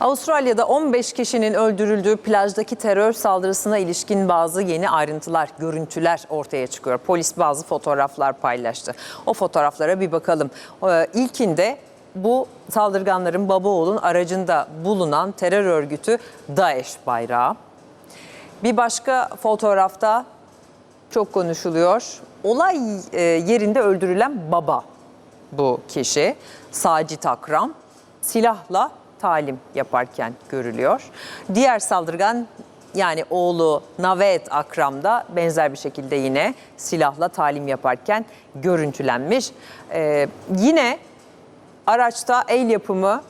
Avustralya'da 15 kişinin öldürüldüğü plajdaki terör saldırısına ilişkin bazı yeni ayrıntılar, görüntüler ortaya çıkıyor. Polis bazı fotoğraflar paylaştı. O fotoğraflara bir bakalım. Ee, İlkinde bu saldırganların baba oğlun aracında bulunan terör örgütü DAEŞ bayrağı. Bir başka fotoğrafta çok konuşuluyor. Olay e, yerinde öldürülen baba bu kişi. Sacit Akram silahla talim yaparken görülüyor. Diğer saldırgan yani oğlu Navet Akram da benzer bir şekilde yine silahla talim yaparken görüntülenmiş. Ee, yine araçta el yapımı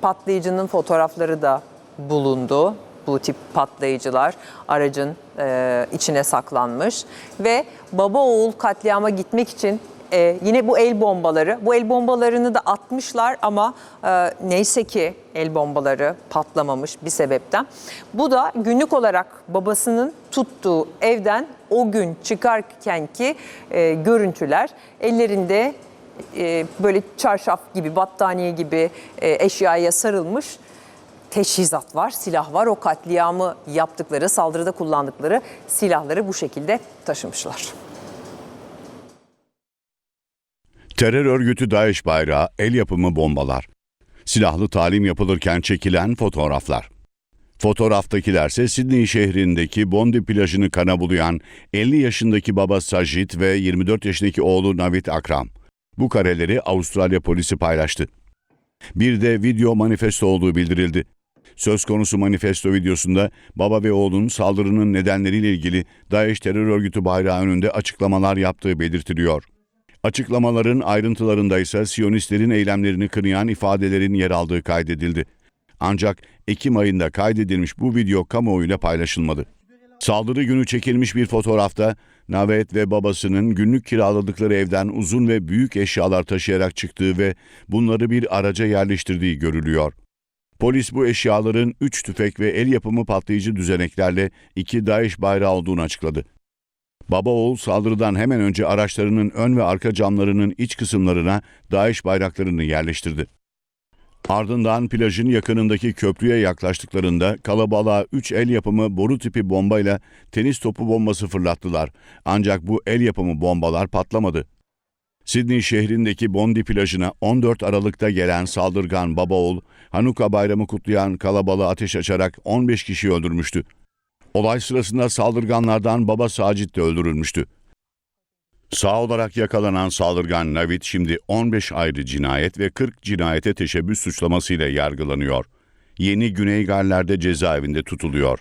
patlayıcının fotoğrafları da bulundu. Bu tip patlayıcılar aracın e, içine saklanmış ve baba oğul katliama gitmek için e, yine bu el bombaları, bu el bombalarını da atmışlar ama e, neyse ki el bombaları patlamamış bir sebepten. Bu da günlük olarak babasının tuttuğu evden o gün çıkarken ki e, görüntüler ellerinde e, böyle çarşaf gibi, battaniye gibi e, eşyaya sarılmış teçhizat var, silah var. O katliamı yaptıkları, saldırıda kullandıkları silahları bu şekilde taşımışlar. Terör örgütü DAEŞ bayrağı, el yapımı bombalar. Silahlı talim yapılırken çekilen fotoğraflar. Fotoğraftakilerse Sydney şehrindeki Bondi plajını kana bulayan 50 yaşındaki baba Sajid ve 24 yaşındaki oğlu Navid Akram. Bu kareleri Avustralya polisi paylaştı. Bir de video manifesto olduğu bildirildi. Söz konusu manifesto videosunda baba ve oğlun saldırının nedenleriyle ilgili DAEŞ terör örgütü bayrağı önünde açıklamalar yaptığı belirtiliyor. Açıklamaların ayrıntılarında ise Siyonistlerin eylemlerini kınayan ifadelerin yer aldığı kaydedildi. Ancak Ekim ayında kaydedilmiş bu video kamuoyuyla paylaşılmadı. Saldırı günü çekilmiş bir fotoğrafta Navet ve babasının günlük kiraladıkları evden uzun ve büyük eşyalar taşıyarak çıktığı ve bunları bir araca yerleştirdiği görülüyor. Polis bu eşyaların 3 tüfek ve el yapımı patlayıcı düzeneklerle iki DAEŞ bayrağı olduğunu açıkladı. Baba oğul saldırıdan hemen önce araçlarının ön ve arka camlarının iç kısımlarına DAEŞ bayraklarını yerleştirdi. Ardından plajın yakınındaki köprüye yaklaştıklarında kalabalığa 3 el yapımı boru tipi bombayla tenis topu bombası fırlattılar. Ancak bu el yapımı bombalar patlamadı. Sydney şehrindeki Bondi plajına 14 Aralık'ta gelen saldırgan baba oğul, Hanuka bayramı kutlayan kalabalığa ateş açarak 15 kişiyi öldürmüştü. Olay sırasında saldırganlardan baba Sacit de öldürülmüştü. Sağ olarak yakalanan saldırgan Navid şimdi 15 ayrı cinayet ve 40 cinayete teşebbüs suçlamasıyla yargılanıyor. Yeni Güney Galler'de cezaevinde tutuluyor.